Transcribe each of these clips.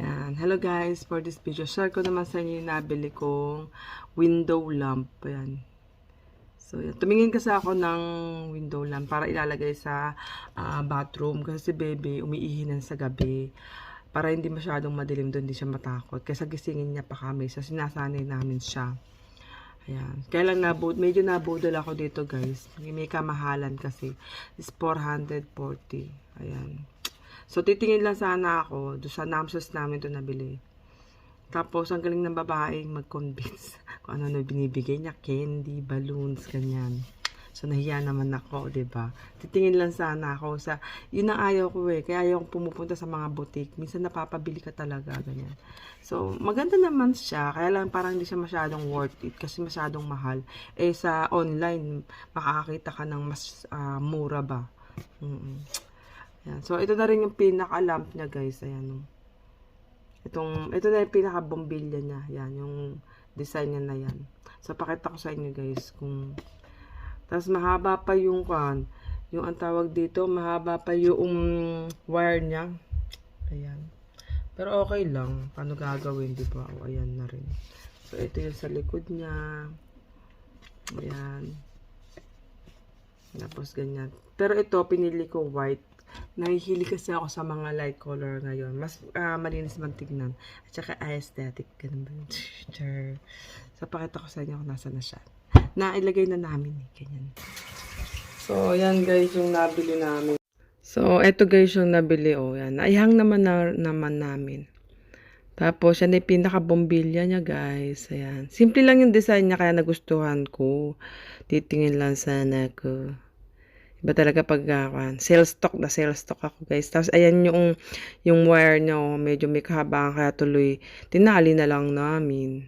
Yan. Hello guys, for this video, share ko naman sa inyo yung nabili kong window lamp. Ayan. So, yan. tumingin kasi ako ng window lamp para ilalagay sa ah, bathroom kasi si baby umiihinan sa gabi para hindi masyadong madilim doon, hindi siya matakot. Kaya gisingin niya pa kami. So, sinasanay namin siya. Ayan. Kaya lang nabud, medyo nabudol ako dito guys. May kamahalan kasi. Is 440. Ayan. So, titingin lang sana ako. Doon sa Namsos namin to nabili. Tapos, ang galing ng babaeng mag-convince kung ano na binibigay niya. Candy, balloons, ganyan. So, nahiya naman ako, ba Titingin lang sana ako sa, yun ang ayaw ko eh. Kaya ayaw pumupunta sa mga boutique. Minsan napapabili ka talaga, ganyan. So, maganda naman siya. Kaya lang parang hindi siya masyadong worth it kasi masyadong mahal. Eh, sa online, makakakita ka ng mas ah, mura ba. Mm Yan. So, ito na rin yung pinaka-lamp niya, guys. Ayan. oh. Itong, ito na yung pinaka-bombilya niya. Yan, yung design niya na yan. So, pakita ko sa inyo, guys, kung... Tapos, mahaba pa yung kan. Yung ang tawag dito, mahaba pa yung wire niya. Ayan. Pero okay lang. Paano gagawin, di ba? O, ayan na rin. So, ito yung sa likod niya. Ayan. Tapos, ganyan. Pero ito, pinili ko white. Nahihili kasi ako sa mga light color ngayon. Mas ah, malinis man. At saka aesthetic. Ganun ba yun? So, pakita ko sa inyo kung nasa na siya. Nailagay na namin eh. Ganyan. So, yan guys yung nabili namin. So, eto guys yung nabili. Oh, yan. Naihang naman na, naman namin. Tapos, yan yung pinaka-bombilya niya, guys. Ayan. Simple lang yung design niya, kaya nagustuhan ko. Titingin lang sana ko. Iba talaga pag uh, sale stock na sale stock ako, guys. Tapos, ayan yung, yung wire niya, oh, medyo may kahabaan, kaya tuloy, tinali na lang namin.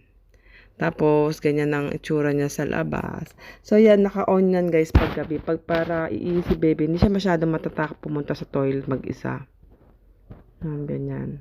Tapos, ganyan ang itsura niya sa labas. So, yan, naka-on yan, guys, pag gabi. Pag para iisi si baby, hindi siya masyadong matatakot pumunta sa toilet mag-isa. Yan, ganyan.